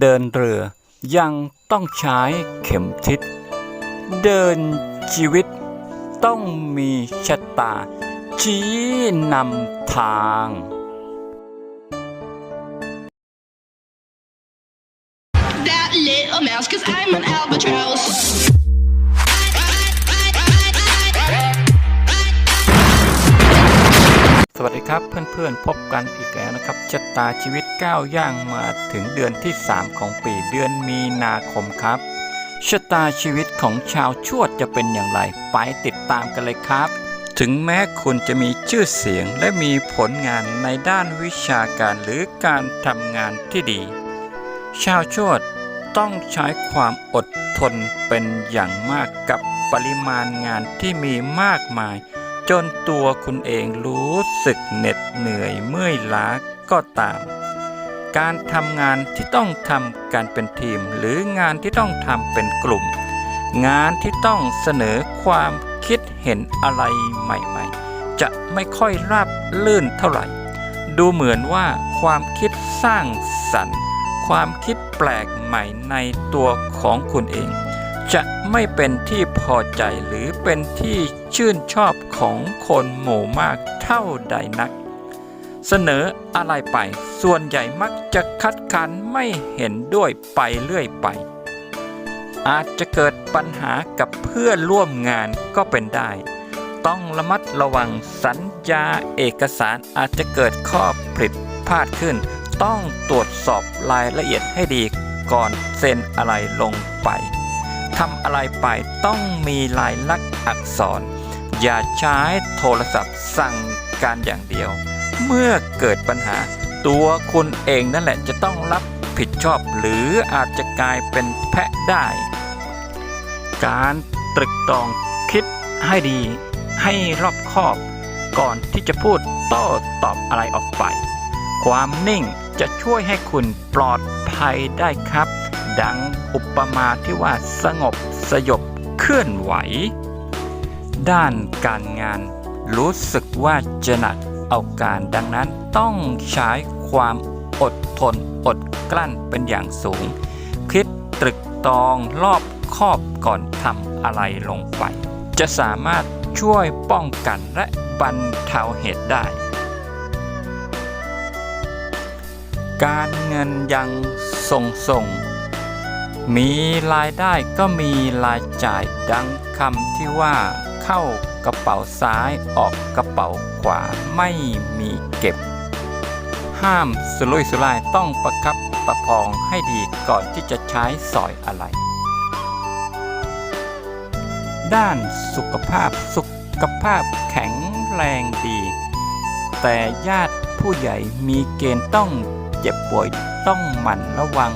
เดินเรือยังต้องใช้เข็มทิศ เดินชีวิตต้องมีชะตา ชี้นำทาง that ครับเพื่อนๆพบกันอีกแล้วนะครับชะตาชีวิตก้าวย่างมาถึงเดือนที่ 3 ของปีเดือนมีนาคมครับชะตาชีวิตของชาวชวดจะเป็นอย่างไร ไปติดตามกันเลยครับ ถึงแม้คุณจะมีชื่อเสียงและมีผลงานในด้านวิชาการหรือการทำงานที่ดี ชาวชวดต้องใช้ความอดทนเป็นอย่างมากกับปริมาณงานที่มีมากมาย จนตัวคุณเองรู้สึกเหน็ดเหนื่อยเมื่อยล้าก็ตาม การทำงานที่ต้องทำกันเป็นทีม หรืองานที่ต้องทำเป็นกลุ่ม งานที่ต้องเสนอความคิดเห็นอะไรใหม่ๆ จะไม่ค่อยราบลื่นเท่าไหร่ ดูเหมือนว่าความคิดสร้างสรรค์ ความคิดแปลกใหม่ในตัวของคุณเอง จะไม่เป็นที่พอใจหรือเป็นที่ชื่นชอบของคนหมู่มากเท่าใดนัก เสนออะไรไปส่วนใหญ่มักจะคัดค้านไม่เห็นด้วยไปเรื่อยไป อาจจะเกิดปัญหากับเพื่อนร่วมงานก็เป็นได้ ต้องระมัดระวังสัญญาเอกสารอาจจะเกิดข้อผิดพลาดขึ้น ต้องตรวจสอบรายละเอียดให้ดีก่อนเซ็นอะไรลงไป ทำอะไรไปต้องมีลายลักษณ์อักษร อย่าใช้โทรศัพท์สั่งการอย่างเดียว เมื่อเกิดปัญหา ตัวคุณเองนั่นแหละจะต้องรับผิดชอบหรืออาจจะกลายเป็นแพะได้ การตรึกตรองคิดให้ดี ให้รอบคอบ ก่อนที่จะพูดโต้ตอบอะไรออกไป ความนิ่งจะช่วยให้คุณปลอดภัยได้ครับ ดังอุปมาที่ว่าสงบสยบเคลื่อนไหว ด้านการงานรู้สึกว่าจะหนักเอาการดังนั้นต้องใช้ความอดทนอดกลั้นเป็นอย่างสูง คิดตรึกตรองรอบคอบก่อนทำอะไรลงไป จะสามารถช่วยป้องกันและบรรเทาเหตุได้ การเงินยังทรงส่ง มีรายได้ก็มีรายจ่ายดังคำที่ว่า เข้ากระเป๋าซ้ายออกกระเป๋าขวาไม่มีเก็บ ห้ามสุรุ่ยสุร่ายต้องประคับประคองให้ดีก่อนที่จะใช้สอยอะไร ด้านสุขภาพสุขภาพแข็งแรงดี แต่ญาติผู้ใหญ่มีเกณฑ์ต้องเจ็บป่วยต้องหมั่นระวัง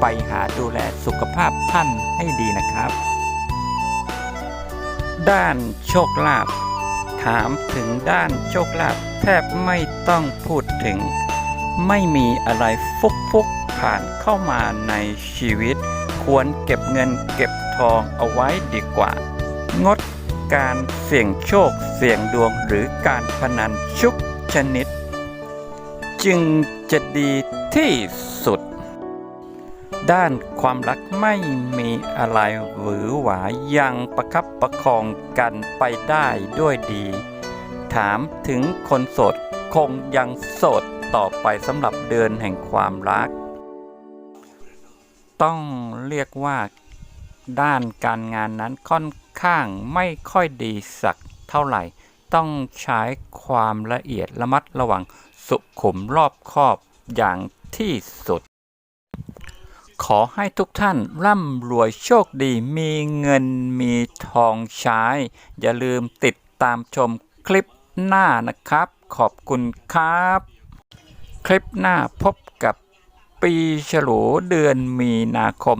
ไปหาดูแลสุขภาพท่านให้ดีนะครับ ด้านโชคลาภถามถึงด้านโชคลาภแทบไม่ต้องพูดถึง ไม่มีอะไรฟุกฟุกๆผ่านเข้ามาในชีวิต ควรเก็บเงินเก็บทองเอาไว้ดีกว่า งดการเสี่ยงโชคเสี่ยงดวงหรือการพนันชุกชนิด จึงจะดีที่สุด ด้านความรักไม่มีอะไรหวือหวายังประคับประคองกันไปได้ด้วยดี ถามถึงคนโสดคงยังโสดต่อไปสำหรับเดือนแห่งความรัก ต้องเรียกว่าด้านการงานนั้นค่อนข้างไม่ค่อยดีสักเท่าไหร่ ต้องใช้ความละเอียดระมัดระวังสุขุมรอบคอบอย่างที่สุด ขอให้ทุกท่านร่ำรวยโชคดีมีเงินมีทองใช้ อย่าลืมติดตามชมคลิปหน้านะครับ ขอบคุณครับ คลิปหน้าพบกับปีฉลูเดือนมีนาคม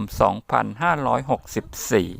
2564